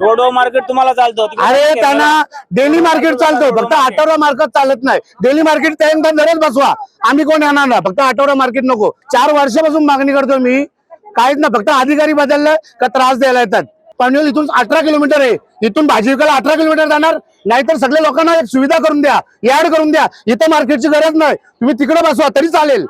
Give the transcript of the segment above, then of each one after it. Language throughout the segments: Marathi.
रोडो मार्केट तुम्हाला चालतं. अरे त्यांना डेली मार्केट चालतो फक्त आठवडा मार्केट चालत नाही. डेली मार्केट त्यांना दरच बसवा. आम्ही कोण येणार ना फक्त आठवडा मार्केट नको. चार वर्षापासून मागणी करतो मी. काहीच ना फक्त अधिकारी बदललाय का त्रास द्यायला येतात. पनवेल इथून अठरा किलोमीटर आहे. इथून भाजी विकायला अठरा किलोमीटर जाणार. नाहीतर सगळ्या लोकांना एक सुविधा करून द्या यार्ड करून द्या. इथं मार्केटची गरज नाही. तुम्ही तिकडे बसवा तरी चालेल.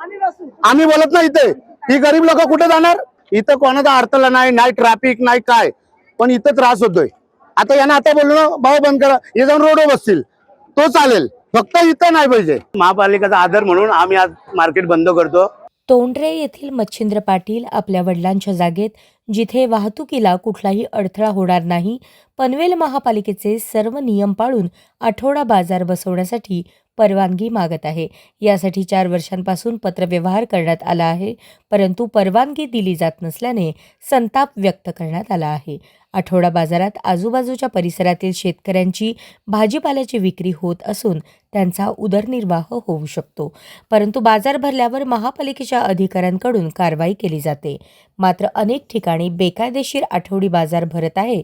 आम्ही बोलत नाही इथे. ही गरीब लोक कुठे जाणार? इथं कोणाचा अडथळा नाही नाही ट्रॅफिक नाही काय. पण इथं त्रास होतोय. आता यांना आता बोललो भाऊ बंद करा हे जाऊन रोडवर बसतील. तो चालेल. फक्त इथं नाही पाहिजे. महापालिकेचा आदर म्हणून आम्ही आज मार्केट बंद करतो. तोंडरे येथील मच्छिंद्र पाटील आपल्या वडिलांच्या जागेत जिथे वाहतुकीला कुठलाही अडथळा होणार नाही पनवेल महापालिकेचे सर्व नियम पाळून आठवडा बाजार बसवण्यासाठी परवानगी मागत आहे. यासाठी चार वर्षांपासून पत्रव्यवहार करण्यात आला आहे परंतु परवानगी दिली जात नसल्याने संताप व्यक्त करण्यात आला आहे. आठवडा बाजारात आजूबाजूच्या परिसरातील शेतकऱ्यांची भाजीपाल्याची विक्री होत असून त्यांचा उदरनिर्वाह होऊ शकतो. परंतु बाजार भरल्यावर महापालिकेच्या अधिकाऱ्यांकडून कारवाई केली जाते. मात्र अनेक ठिकाणी बेकायदेशीर आठवडी बाजार भरत आहे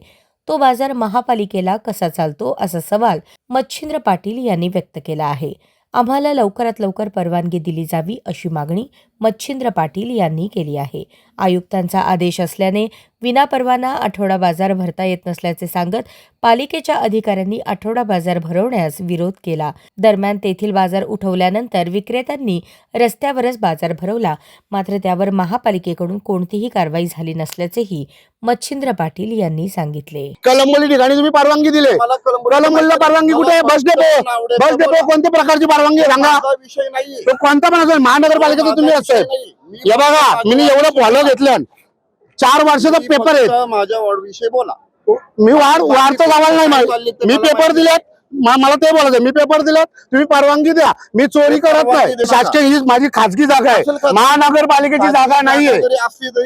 तो बाजार महापालिकेला कसा चालतो असा सवाल मच्छिंद्र पाटील यांनी व्यक्त केला आहे. आम्हाला लवकरात लवकर परवानगी दिली जावी अशी मागणी मच्छिंद्र पाटील यांनी केली आहे. आयुक्तांचा आदेश असल्याने विनापरवाना आठवडा बाजार भरता येत नसल्याचे सांगत पालिकेच्या अधिकाऱ्यांनी आठवडा बाजार भरवण्यास विरोध केला. दरम्यान तेथील बाजार उठवल्यानंतर विक्रेत्यांनी रस्त्यावरच बाजार भरवला. मात्र त्यावर महापालिकेकडून कोणतीही कारवाई झाली नसल्याचेही मच्छिंद्र पाटील यांनी सांगितले. कलंबोली ठिकाणी तुम्ही परवानगी दिले. कलंबोलीला परवानगी कुठे? आहे बस डेपो. बस डेपो कोणत्या प्रकारची परवानगी सांगा. विषय नाही तो कोणता पण असेल महानगरपालिकेचा तुम्ही हे बघा मी एवढं फॉलो घेतलं चार वर्षाचा पेपर आहे. माझ्या वॉर्ड विषयी बोला. मी वाढ वाढतो गावाला नाही माहीत मी पेपर दिलेत. मला ते बोलायचं मी पेपर दिलेत. तुम्ही परवानगी द्या. मी चोरी करत नाही. शासकीय ही माझी खाजगी जागा आहे? महानगरपालिकेची जागा नाहीये.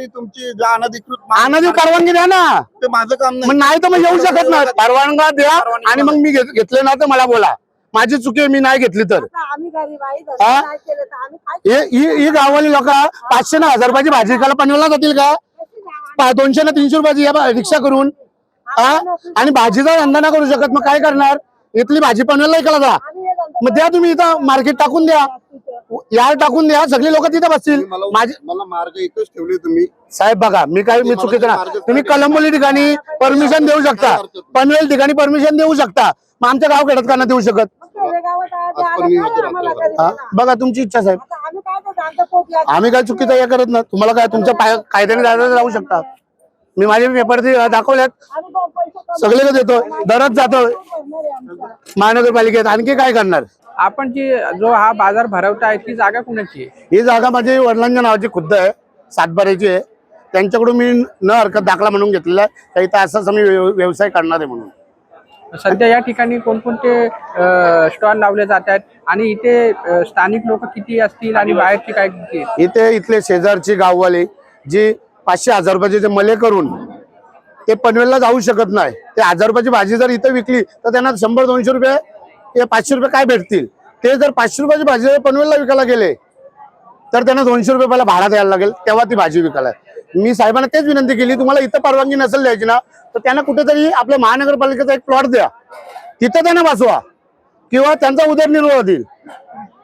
तुमची अनधिकृत परवानगी द्या ना. ते माझं काम नाही. तर मग येऊ शकत नाही. परवानगा द्या आणि मग मी घेत- घेतले ना तर मला बोला. माझी चुकी मी नाही घेतली तर. आम्ही गरीब आहे हा? धंदा नाही केलं तर आम्ही काय हे ही ही गाववाली लोक पाचशे ना हजार रुपयाची भाजी विकायला पनवेलला जातील का? दोनशे ना तीनशे रुपयाची रिक्षा करून. हा? आणि भाजीचा धंदा नाही करू शकत मग काय करणार? इथली भाजी पनवेलला विकायला जा. हे मग द्या तुम्ही इथं मार्केट टाकून द्या. यार टाकून द्या सगळी लोक तिथे बसतील. मला माझी मला मार्ग एकच ठेवले तुम्ही. साहेब बघा मी काही मी चुकीचं ना तुम्ही कलंबोली ठिकाणी परमिशन देऊ शकता. पनवेल ठिकाणी परमिशन देऊ शकता. मग आमच्या गाव खेड्यात का नाही देऊ शकत? ते? हा? बघा तुमची इच्छा साहेब. आम्ही काय ते. आम्ही चुकीचं हे करत ना तुम्हाला काय तुमच्या पाय कायद्याने दाखल राहू शकता? मी माझे पेपर दाखवल्यात. आम्ही पैसे कमवतो. सगळे देतो दरच जातो. महानगरपालिकेत आणखी काय करणार? आपण जी जो हा बाजार भरवताय ती जागा कुणाची आहे? ही जागा माझी वडिलांच्या नावाची खुद्द आहे. सातबाऱ्याची आहे. त्यांच्याकडून मी न हरकत दाखला म्हणून घेतलेला आहे. का इथं असाच मी व्यव- व्यवसाय करणार आहे म्हणून. सध्या या ठिकाणी कोणकोणते स्टॉल लावले जात आहेत आणि इथे स्थानिक लोक किती असतील आणि बाहेरची काय किती? इथे इथले शेजारची गाववाले जी पाचशे हजार रुपयाचे जे मले करून ते पनवेलला जाऊ शकत नाही. ते हजार रुपयाची भाजी जर इथं विकली तर त्यांना शंभर दोनशे रुपये ते पाचशे रुपये काय भेटतील? ते जर पाचशे रुपयाची भाजी जर पनवेलला विकायला गेले तर त्यांना दोनशे रुपये पहिला भाडा द्यायला लागेल तेव्हा ती भाजी विकायला. मी साहेबांना तेच विनंती केली तुम्हाला इथं परवानगी नसेल द्यायची ना तर त्यांना कुठेतरी आपल्या महानगरपालिकेचा एक प्लॉट द्या. तिथं त्यांना बसवा किंवा त्यांचा उदरनिर्वाह होतील.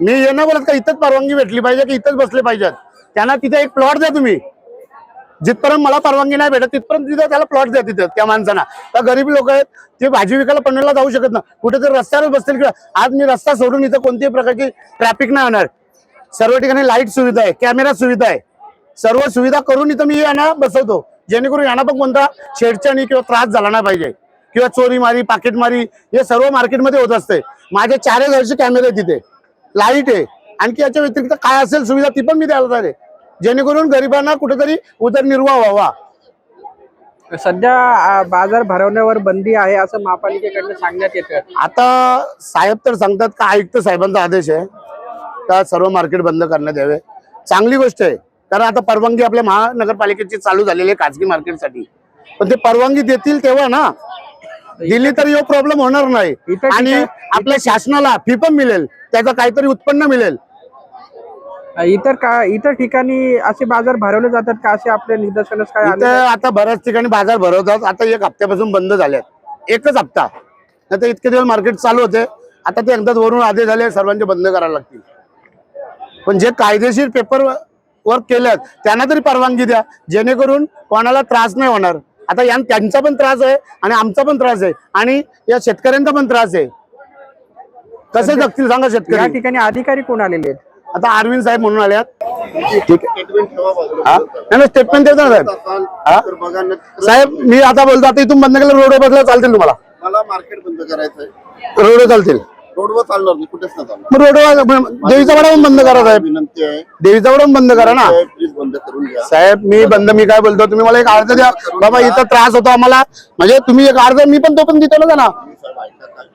मी हे बोलत का इथंच परवानगी भेटली पाहिजे की इथंच बसले पाहिजेत? त्यांना तिथे एक प्लॉट द्या तुम्ही. जिथपर्यंत मला परवानगी नाही भेटत तिथपर्यंत तिथं त्याला प्लॉट द्या तिथं त्या माणसांना. तर गरीब लोक आहेत ते भाजी विकायला पनवेलला जाऊ शकत ना कुठेतरी रस्त्यावर बसतील किंवा आज मी रस्ता सोडून इथं कोणत्याही प्रकारची ट्रॅफिक नाही होणार. सर्व ठिकाणी लाइट सुविधा आहे कॅमेरा सुविधा आहे. सर्व सुविधा करून इथं मी यांना बसवतो. जेणेकरून यांना पण कोणता छेडछाणी किंवा त्रास झाला नाही पाहिजे. किंवा चोरी मारी पाकिटमारी हे सर्व मार्केटमध्ये होत असते. माझे चारच वर्ष कॅमेरे तिथे. लाइट आहे. आणखी याच्या व्यतिरिक्त काय असेल सुविधा ती पण मी द्यायला आहे. जेणेकरून गरिबांना कुठेतरी उदरनिर्वाह व्हावा. सध्या बाजार भरवण्यावर बंदी आहे असं महापालिकेकडनं सांगण्यात येतं. आता साहेब तर सांगतात का आयुक्त साहेबांचा आदेश आहे. का सर्व मार्केट बंद करण्यात यावे. चांगली गोष्ट आहे. कारण आता परवानगी आपल्या महानगरपालिकेची चालू झालेली आहे खाजगी मार्केटसाठी. पण ते परवानगी देतील तेव्हा ना दिली तर यो प्रॉब्लेम होणार नाही. इथं आणि. आपल्या शासनाला फी पण मिळेल त्याचं काहीतरी उत्पन्न मिळेल. इतर का इतर ठिकाणी असे बाजार भरवले जातात का? असे आपल्या निदर्शनास काय आले इथं आता बऱ्याच ठिकाणी बाजार भरवतात. आता एक हप्त्यापासून बंद झाल्यात एकच हप्ता. नाही तर इतके दिवस मार्केट चालू होते. आता ते एकदाच वरून आदेश झाले सर्वांचे बंद करायला लागतील. पण जे कायदेशीर पेपर वर्क केल्यात त्यांना तरी परवानगी द्या. जेणेकरून कोणाला त्रास नाही होणार. आता या त्यांचा पण त्रास आहे आणि आमचा पण त्रास आहे. आणि या शेतकऱ्यांचा पण त्रास आहे. कसे जगतील सांगा या शेतकरी ठिकाणी अधिकारी कोण आलेले आहेत? आता अरविंद साहेब म्हणून आल्यात ठीक आहे. स्टेटमेंट ठेवा बाजूला. हा? नाही नाही, स्टेटमेंट देतो ना साहेब. हा? साहेब मी आता बोलतो आता इथून बंद केलं रोड बदला चालतील तुम्हाला. मला मार्केट बंद करायचंय. रोड चालतील. रोडवर चालणार नाही कुठेच नाही चालणार मग रोड देवीचा वडा पण बंद करा साहेब. विनंती आहे. देवीचा वडा पण बंद करा ना. प्लीज बंद करून घ्या. साहेब मी बंद मी काय बोलतो तुम्ही मला एक अर्ज द्या. बाबा इथं त्रास होतो आम्हाला. म्हणजे तुम्ही एक अर्ज मी पण तो पण देतो ना त्यांना. साहेब, ऐका काय.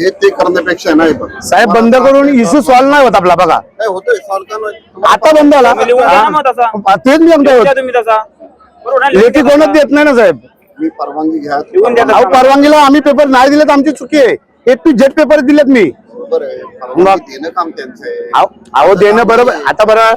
हे ते करण्यापेक्षा नाही बघ. साहेब बंद करून इश्यू सॉल्व्ह नाही होत आपला बघा. काय होतोय आता बंद झाला. तुम्ही लिहून द्या ना मग तसा. हा, तेच मी सांगतोय द्या तुम्ही तसा. बरोबर ना? लेखी कोणच देत नाही ना साहेब. मी परवानगी घ्या. अहो परवानगीला आम्ही पेपर नाही दिले तर आमची चुकी आहे. ए टू जेड पेपर दिलेत मी. बरोबर आहे परवानगी देणं काम त्यांचं आहे. अहो अहो, देणं बरोबर. आता बरं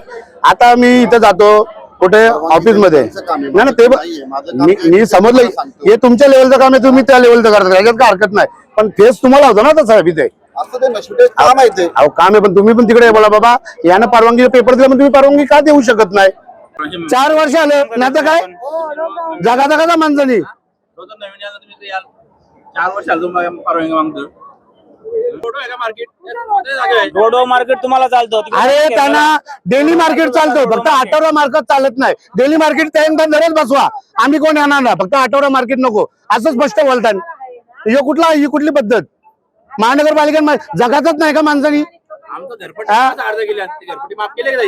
आता मी इथं जातो कुठे? ऑफिसमध्ये त्यांचं काम आहे. नाही ना ते ब- नाहीये. माझं काम मी समजलं तुम्हाला सांगतो. हे तुमच्या लेवलचं काम आहे तुम्ही त्या लेवलचं करता. याच्यात काय हरकत नाही. पण तेच तुम्हाला होतं ना आता साहेब इथे. असं ते नशिबे काम आहे ते. अहो काम आहे पण तुम्ही पण तिकडे बोला बाबा. यानं परवानगी पेपर दिला पण तुम्ही परवानगी का देऊ शकत नाही? चार वर्ष आले. नाही तर काय? जगा जगाचा माणसानी? रोज नवीन यायला तुम्ही इथे याल चार वर्ष आलो परवानगी मागतो का मार्केट तुम्हाला चालतं. अरे त्यांना डेली मार्केट चालतं फक्त आठवडा मार्केट चालत नाही. डेली मार्केट त्यांना घरच बसवा. आम्ही कोण येणार नाही. फक्त आठवडा मार्केट नको. असं स्पष्ट बोलतात हे कुठला ही कुठली पद्धत? महानगरपालिकेत जगातच नाही का माणसानी?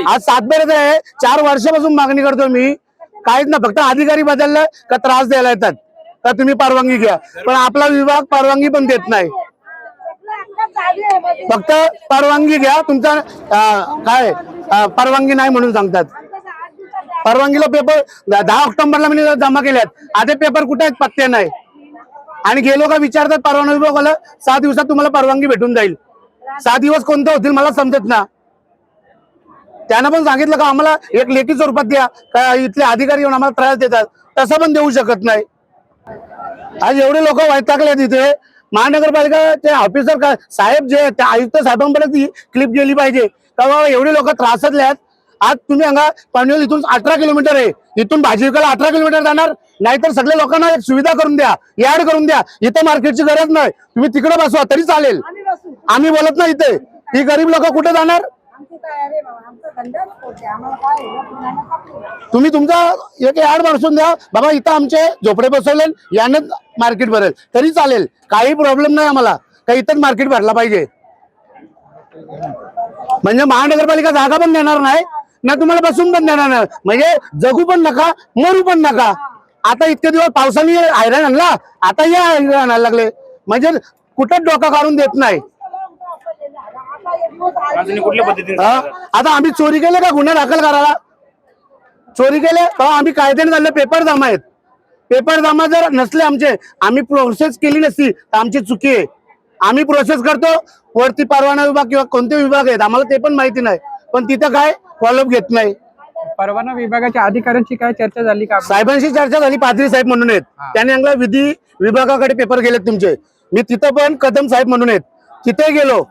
आज सातबाऱ्यात आहे. चार वर्षापासून मागणी करतो मी. काहीच ना फक्त अधिकारी बदललं का त्रास द्यायला येतात. का तुम्ही परवानगी घ्या. पण आपला विभाग परवानगी पण देत नाही. फक्त परवानगी घ्या तुमचा काय परवानगी नाही म्हणून सांगतात. परवानगीला पेपर दहा ऑक्टोबरला मी जमा केल्यात आता पेपर कुठे आहेत? पत्ते नाही. आणि गेलो का विचारतात परवानगी विभागाला सहा दिवसात तुम्हाला परवानगी भेटून जाईल. सहा दिवस कोणते होतील मला समजत ना. त्यानं पण सांगितलं का आम्हाला एक लेखी स्वरूपात द्या. का इथले अधिकारी येऊन आम्हाला त्रास देतात. तसं पण देऊ शकत नाही. आज एवढे लोक वैतागले तिथे महानगरपालिका ते ऑफिसर का साहेब जे आहेत, त्या आयुक्त साहेबांपर्यंत ही क्लिप गेली पाहिजे. का बाबा एवढे लोक त्रासातले आहेत आज तुम्ही सांगा पनवेल इथून अठरा किलोमीटर आहे. इथून भाजी विकायला अठरा किलोमीटर जाणार. नाहीतर सगळ्या लोकांना एक सुविधा करून द्या यार्ड करून द्या. इथं मार्केटची गरज नाही. तुम्ही तिकडे बसवा तरी चालेल. आम्ही बोलत नाही इथे. ही गरीब लोक कुठे जाणार? तुम्ही तुमचा एक ऍड मारसून द्या. बाबा इथं आमचे झोपडे बसवले यानं मार्केट भरेल. तरी चालेल. काही प्रॉब्लेम नाही आम्हाला. का इथंच मार्केट भरला पाहिजे. म्हणजे महानगरपालिका जागा पण देणार नाही ना तुम्हाला बसून पण देणार नाही. म्हणजे जगू पण नका मरू पण नका. आता इतके दिवस पावसाने हैराण आणला आता या हैराण आणायला लागले. म्हणजे कुठंच डोका काढून देत नाही. आता कुठल्या पद्धतीने हा? आम्ही चोरी केले का गुन्हे दाखल करायला? चोरी केले? तर आम्ही कायद्याने झाले पेपर जमा आहेत. पेपर जमा जर नसले आमचे आम्ही प्रोसेस केली नसती तर आमची चुकी आहे. आम्ही प्रोसेस करतो वरती परवाना विभाग किंवा कोणते विभाग आहेत आम्हाला ते पण माहिती नाही. पण तिथं काय? फॉलोअप घेत नाही. परवाना विभागाच्या अधिकाऱ्यांची काय चर्चा झाली का? साहेबांशी चर्चा झाली पाथरी साहेब म्हणून आहेत. त्याने आम्हाला विधी विभागाकडे पेपर गेलेत तुमचे. मी तिथं पण कदम साहेब म्हणून आहेत. तिथे गेलो.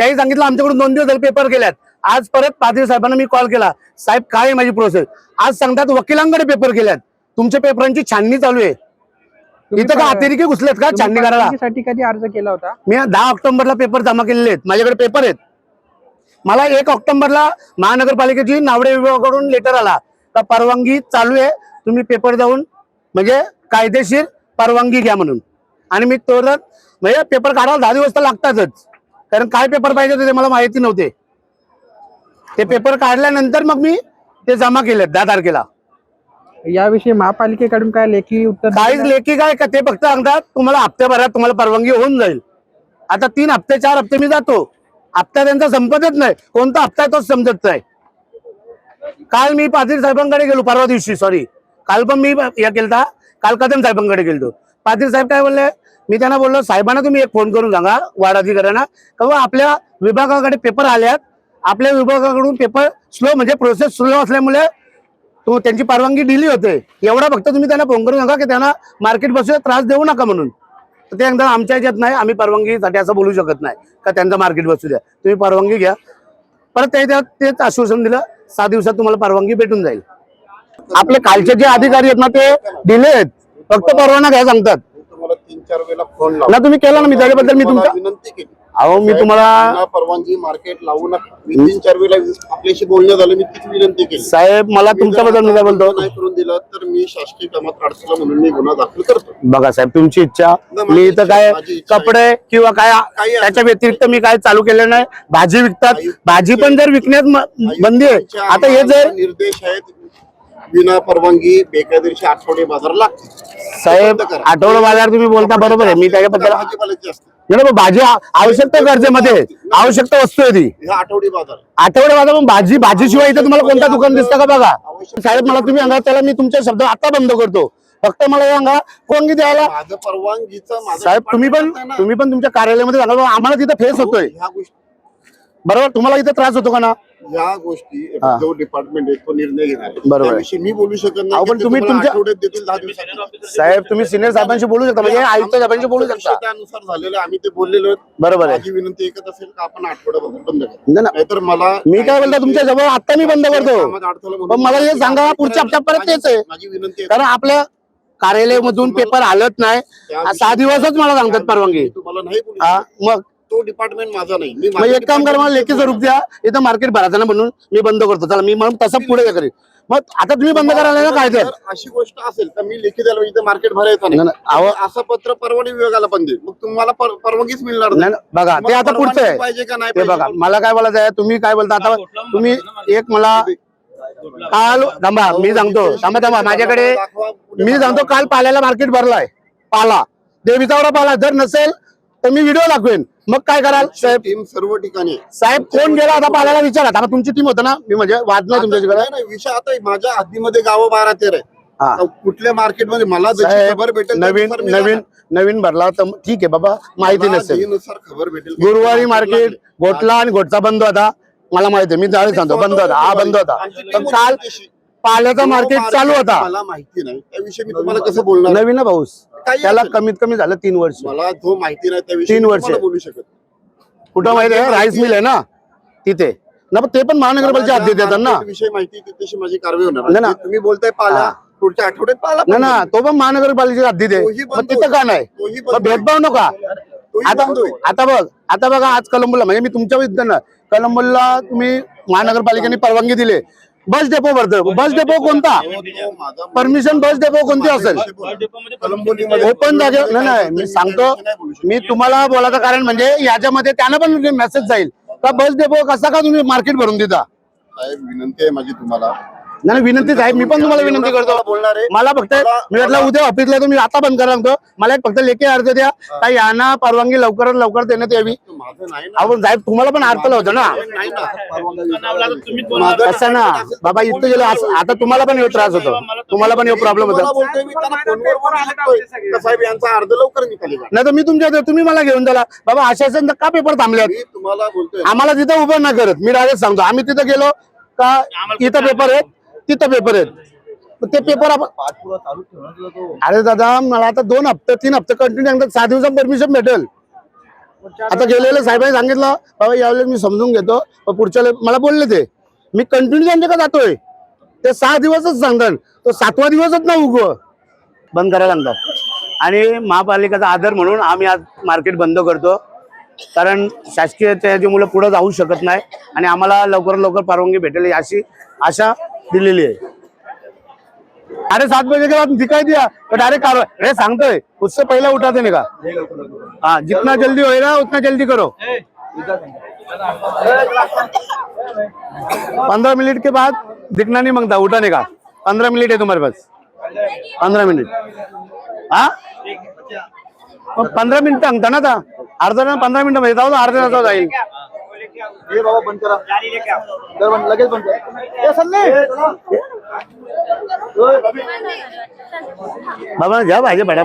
त्याही सांगितलं आमच्याकडून दोन दिवस झाले पेपर गेल्यात आज परत पाथरी साहेबांना मी कॉल केला. साहेब काय आहे माझी प्रोसेस आज सांगतात वकिलांकडे पेपर गेल्यात तुमच्या पेपरांची छाननी चालू आहे. इथं का अतिरेकी घुसलेत का छाननी करायला कधी अर्ज केला होता? मी दहा ऑक्टोबरला पेपर जमा केलेले आहेत. माझ्याकडे पेपर आहेत. मला एक ऑक्टोबरला महानगरपालिकेची नावडे विभागाकडून लेटर आला. का परवानगी चालू आहे. तुम्ही पेपर जाऊन म्हणजे कायदेशीर परवानगी घ्या म्हणून. आणि मी तो म्हणजे पेपर काढायला दहा दिवस तर लागतातच. कारण काय पेपर पाहिजे होते ते मला माहिती नव्हते. ते पेपर काढल्यानंतर मग मी ते जमा केलेत दहा तारखेला. याविषयी महापालिकेकडून काय लेखी उत्तर काहीच? लेखी काय का ते फक्त सांगतात तुम्हाला हप्त्याभरात तुम्हाला परवानगी होऊन जाईल. आता तीन हप्ते चार हप्ते मी जातो. हप्ता त्यांचा संपतच नाही. कोणता हप्ता तोच समजत नाही. काल मी पाटील साहेबांकडे गेलो परवा दिवशी सॉरी काल पण मी या केलता. काल कदम साहेबांकडे गेलतो. पाटील साहेब काय बोलले? मी त्यांना बोललो साहेबांना तुम्ही एक फोन करून सांगा वार्ड अधिकाऱ्यांना. का बुवा आपल्या विभागाकडे पेपर आल्यात. आपल्या विभागाकडून पेपर स्लो म्हणजे प्रोसेस स्लो असल्यामुळे तो त्यांची परवानगी दिली होते. एवढा फक्त तुम्ही त्यांना फोन करून सांगा की त्यांना मार्केट बसून त्रास देऊ नका म्हणून. तर ते एकदा आमच्या ह्याच्यात नाही आम्ही परवानगीसाठी असं बोलू शकत नाही का त्यांचं मार्केट बसू द्या तुम्ही परवानगी घ्या. परत ते त्यात तेच आश्वासन दिलं सहा दिवसात तुम्हाला परवानगी भेटून जाईल. आपले कालचे जे अधिकारी आहेत ना ते दिले आहेत. फक्त परवाना घ्या सांगतात. तीन चार वेळेला फोन ना तुम्ही केला ना मी त्याच्याबद्दल मी तुम्हाला तुमच्या विनंती केली. अहो मी तुम्हाला परवानगी मार्केट लावू नका. मी तीन चार वेळेला आपल्याशी बोलणं झालं मी तीच विनंती केली. साहेब मला तुमच्याबद्दल मी काय बोलतो? नाही करून दिलं तर मी शासकीय कामात अडचण म्हणून मी गुन्हा दाखल करतो. बघा साहेब तुमची इच्छा. माझी मी इथं काय माझी इच्छा आहे. कपडे किंवा काय काही त्याच्या व्यतिरिक्त मी काय चालू केलं नाही. भाजी विकतात. भाजी पण जर विकण्यात म- बंदी आहे. आता हे जर निर्देश आहेत. विना परवानगी बेकायदेशीर आठवडे बाजार साहेब. आठवडा बाजार तुम्ही बोलता बरोबर आहे. मी त्याच्याबद्दल भाजीपाल्याची असते. नाही ना, भाजी आ- आवश्यकता गरजेमध्ये. आवश्यकता वस्तू आहे ती. आठवडी बाजार. आठवडे बाजार पण भाजी भाजीशिवाय इथं तुम्हाला कोणता दुकान दिसतं का बघा? साहेब मला तुम्ही सांगा त्याला मी तुमचे शब्द आता बंद करतो. फक्त मला हे सांगा परवानगी द्यायला माझं परवानगीचं माझं साहेब तुम्ही पण department आहे ना. तुम्ही पण तुमच्या कार्यालयामध्ये सांगा बाबा, आम्हाला तिथं फेस होतोय. ह्या गोष्टी बरोबर तुम्हाला इथं त्रास होतो का ना ह्या गोष्टी हा. जो डिपार्टमेंट आहे तो निर्णय घेणार आहे. बरोबर. त्याविषयी मी बोलू शकत अहो, नाही पण की ते तुम्ही तुम्हाला तुमच्या- आठवड्यात देतील दहा दिवसात साहेब तुम्ही सिनियर साहेबांशी बोलू शकता म्हणजे आयुक्त साहेबांशी बोलू शकता त्यानुसार झालेलं आहे. आम्ही ते बोललेलो. बरोबर आहे माझी विनंती एकच असेल का आपण आठवडा बाजार बंद करा नाही ना, नाहीतर मला मी काय म्हणतो तुमच्या जवळ आता मी बंद करतो कामात अडथळा म्हणून पण मला हे सांगा पुढच्या हप्त्यापर्यंत तेच आहे माझी विनंती आहे कारण आपल्या कार्यालयामधून पेपर हालत नाही आ, सहा दिवसच मला सांगतात परवानगी मी तुम्हाला नाही बोलू हा. मग तो डिपार्टमेंट माझा नाही. मी मग माझ्या एक काम करा मला लेखी स्वरूप द्या. इथं मार्केट भरायचं ना म्हणून मी बंद करतो. चला मी म्हणून तसं पुढे हे करेन. मग आता तुम्ही बंद करायला ना काय तर जर अशी गोष्ट असेल तर मी लेखी द्यायला इथे मार्केट भरायचं नाही, नाही नाही, अहो- असं पत्र परवानगी विभागाला पण देईल मग तुम्हाला पर- परवानगीच मिळणार नाही, नाही, बघा ते आता पुढचं आहे. पाहिजे का नाही ते बघा पाहिजे? मला काय बोलायचं आहे तुम्ही काय बोलता? आता तुम्ही एक मला काल थांबा मी सांगतो. थांबा थांबा माझ्याकडे मी सांगतो काल पाल्याला मार्केट भरलाय. पाला. देवीचावडा पाला. जर नसेल तर मी व्हिडिओ दाखवेन. मग काय कराल? साहेब टीम सर्व ठिकाणी. आहे. साहेब कोण गेला आता पाल्याला विचारा. आता तुमची टीम होतं ना? मी म्हणजे वाद नाही तुमच्याकडे नाही, नाही, विषय आता माझ्या हद्दीमध्ये गावं बारा तेरा आहे. हा. कुठल्या मार्केटमध्ये मला जशी साहेब खबर भेटेल नवीन त्यानुसार मी नवीन जाणार. नवीन भरला तर ठीक आहे बाबा माहिती मला नसेल. जेनुसार खबर भेटेल. गुरुवारी मार्केट घोटला आणि घोटचा बंद होता. मला माहिती आहे. मी त्यावेळी सांगतो. बंद होता. हा बंद होता. पण काल पाल्याचा मार्केट चालू होता. मला माहिती नाही. त्याविषयी मी तुम्हाला कसं बोलणार? नवीन ना भाऊस. काही त्याला असेल. कमीत कमी झालं तीन वर्ष. मला जो माहिती नाही त्याविषयी तीन मी वर्षे. तुम्हाला बोलू शकत कुठं माहिती आहे? राईस मिल आहे ना? तिथे. ना पण ते पण महानगरपालिका हद्दीत येतात ना. विषय माहिती आहे, त्याची माझी कारवाई होणार. नाही ना. जे तुम्ही बोलताय पाला. हा. पुढच्या आठवड्यात पाला ना ना तो पण महानगरपालिकेच्या हद्दीत आहे. तोही मग बंद तिथं का नाही? तोही मग बंद भेदभाव नका. तोही आता बंद होईल. आता बघ आता बघा आज कलंबोला म्हणजे मी तुमच्या विरुद्ध कलंबोला तुम्ही महानगरपालिकेने परवानगी दिली. बस डेपो भरतं बस डेपो कोणता? परमिशन बस डेपो कोणती असेल? ओपन जागे नाही नाही मी सांगतो. मी तुम्हाला बोलायचं कारण म्हणजे याच्यामध्ये त्यानं पण मेसेज जाईल. का बस डेपो कसा का तुम्ही मार्केट भरून देता? साहेब विनंती आहे माझी तुम्हाला. नाही विनंती साहेब मी पण तुम्हाला विनंती करतो. बोलणार आहे. मला फक्त मी म्हटलं उद्या ऑफिसला तुम्ही आता बंद करा सांगतो मला एक फक्त लेखी अर्ज द्या. का यांना परवानगी लवकरात लवकर देण्यात यावी. माझं नाही ना. आपण साहेब तुम्हाला पण अडथळा होतो ना. नाही ना. तुम्ही असं ना. बाबा इथं गेलो असं- आता तुम्हाला पण येऊ त्रास होतो. तुम्हाला पण येऊ प्रॉब्लेम होतो. लवकर. नाही तर मी तुमच्या इथे- तुम्ही मला घेऊन चला. बाबा आशासन का पेपर थांबल्यात मी तुम्हाला बोलतोय. आम्हाला तिथं उभं नाही करत. मी डायरेक्ट सांगतो. आम्ही तिथं गेलो का इथं पेपर आहेत? तिथं पेपर आहेत. ते पेपर आपण अरे दादा मला आता दोन हप्ते तीन हप्ते कंटिन्यू सहा दिवसात परमिशन भेटेल. आता गेलेले साहेबांनी सांगितलं बाबा यावेळेस मी समजून घेतो. पुढच्या मला बोलले ते. मी कंटिन्यू त्यांच्याकडे जातोय? ते सहा दिवसच सांगतात. तो सातवा दिवसच ना उग बंद करायला सांगतात आणि महापालिकेचा आदर म्हणून आम्ही आज मार्केट बंद करतो. कारण शासकीय त्याची मुलं पुढे जाऊ शकत नाही. आणि आम्हाला लवकर लवकर परवानगी भेटेल अशी आशा दिलेली आहे. अरे सात बजे के बाद दिखाई दिया. तो डायरेक्ट अरे सांगतोय उससे पहले उठाते नाही का? हा जितना जल्दी होएगा उतना जल्दी करो. पंद्रह मिनट के बाद दिखना नहीं मांगता उठाने का. पंद्रह मिनट है तुम्हारे पास. पंद्रह मिनट. हा? मग पंधरा मिनिट सांगता ना आता. अर्धा तास पंधरा मिनिटं मध्ये जाऊ अर्ध्या तासात जाईल. ये बाबा बंद करा इधर बंद लगेज बंद कर ये सन्ने। बाबा जा भाई बड़ा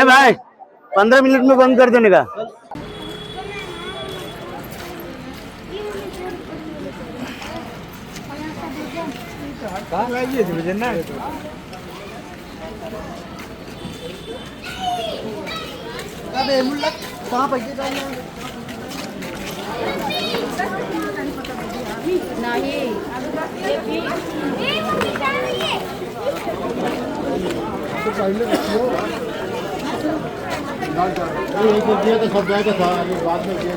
ए भाई पंद्रह मिनट में बंद कर देने का। अबे कहाँ पैसे नहीं दिया तो सब जाएगा था बाद में दिया